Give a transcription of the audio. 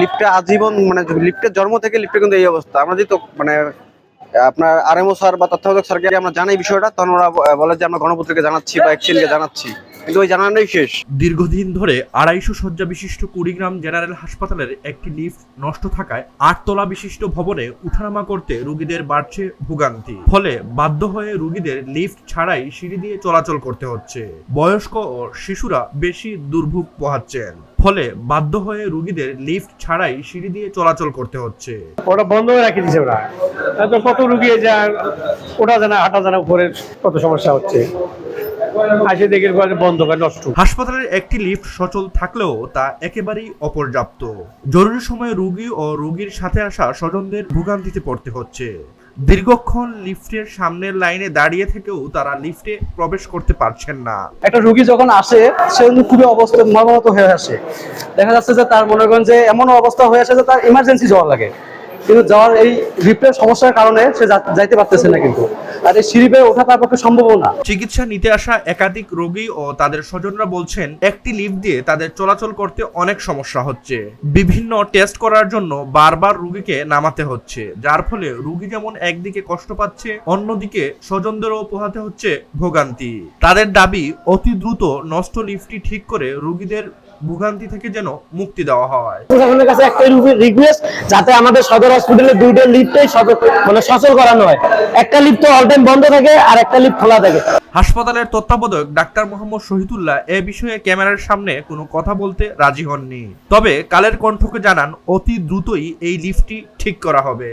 লিফটে আজীবন মানে লিফটের জন্ম থেকে লিফটে কিন্তু এই অবস্থা। আমরা যেহেতু মানে আপনার আরএমও স্যার বা তত্ত্বাবধায়ক স্যারকে আমরা জানাই বিষয়টা, তখন ওরা বলে যে আমরা গণপত্রিকে জানাচ্ছি বা এক্সচেঞ্জকে জানাচ্ছি। দীর্ঘদিন ধরে আড়াইশো শয্যা বিশিষ্ট কুড়িগ্রাম জেনারেল হাসপাতালের একটি লিফট নষ্ট থাকায় আটতলা বিশিষ্ট ভবনে উঠানামা করতে রোগীদের বাড়ছে ভোগান্তি। ফলে বাধ্য হয়ে রোগীদের লিফট ছাড়াই সিঁড়ি দিয়ে চলাচল করতে হচ্ছে। বয়স্ক ও শিশুরা বেশি দুর্ভোগ পোহাচ্ছেন। ফলে বাধ্য হয়ে রোগীদের লিফট ছাড়াই সিঁড়ি দিয়ে চলাচল করতে হচ্ছে। ওটা বন্ধ করে রাখি দিছে ওরা। তারপর কত রুগী যায় ওটা জানা হাঁটা জানা উপরে কত সমস্যা হচ্ছে। আসে দেখে বন্ধ করে নষ্ট। হাসপাতালের একটি লিফট সচল থাকলেও তা একেবারেই অপর্যাপ্ত। জরুরি সময়ে রোগী ও রোগীর সাথে আসা স্বজনদের ভোগান্তিতে পড়তে হচ্ছে। দীর্ঘক্ষণ লিফটের সামনের লাইনে দাঁড়িয়ে থেকেও তারা লিফটে প্রবেশ করতে পারছেন না। একটা রোগী যখন আসে, সে খুবই অবস্থা মর্মাহত হয়ে আসে। দেখা যাচ্ছে যে তার মনে করেন যে এমন অবস্থা হয়ে আসে যে তার ইমার্জেন্সি যাওয়া লাগে। কিন্তু যাওয়ার এই লিফটের সমস্যার কারণে সে যাইতে পারতেছে না কিন্তু। আর এই ওঠা তার পক্ষে সম্ভব না। চিকিৎসা নিতে আসা একাধিক রোগী ও তাদের স্বজনরা বলছেন, একটি লিফট দিয়ে তাদের চলাচল করতে অনেক সমস্যা হচ্ছে। বিভিন্ন টেস্ট করার জন্য বারবার রোগীকে নামাতে হচ্ছে, যার ফলে রোগী যেমন একদিকে কষ্ট পাচ্ছে, অন্যদিকে স্বজনদেরও পোহাতে হচ্ছে ভোগান্তি। তাদের দাবি, অতি দ্রুত নষ্ট লিফটটি ঠিক করে রোগীদের ভোগান্তি থেকে যেন মুক্তি দেওয়া হয়। প্রশাসনের কাছে একটাই রিকোয়েস্ট যাতে আমাদের সদর হসপিটালে দুইটা লিফটই মানে সচল করানো হয়। একটা লিফট তো অল টাইম বন্ধ থাকে আর একটা লিফট খোলা থাকে। হাসপাতালের তত্ত্বাবধায়ক ডাক্তার মোহাম্মদ শহীদুল্লাহ এ বিষয়ে ক্যামেরার সামনে কোনো কথা বলতে রাজি হননি। তবে কালের কণ্ঠকে জানান অতি দ্রুতই এই লিফটটি ঠিক করা হবে।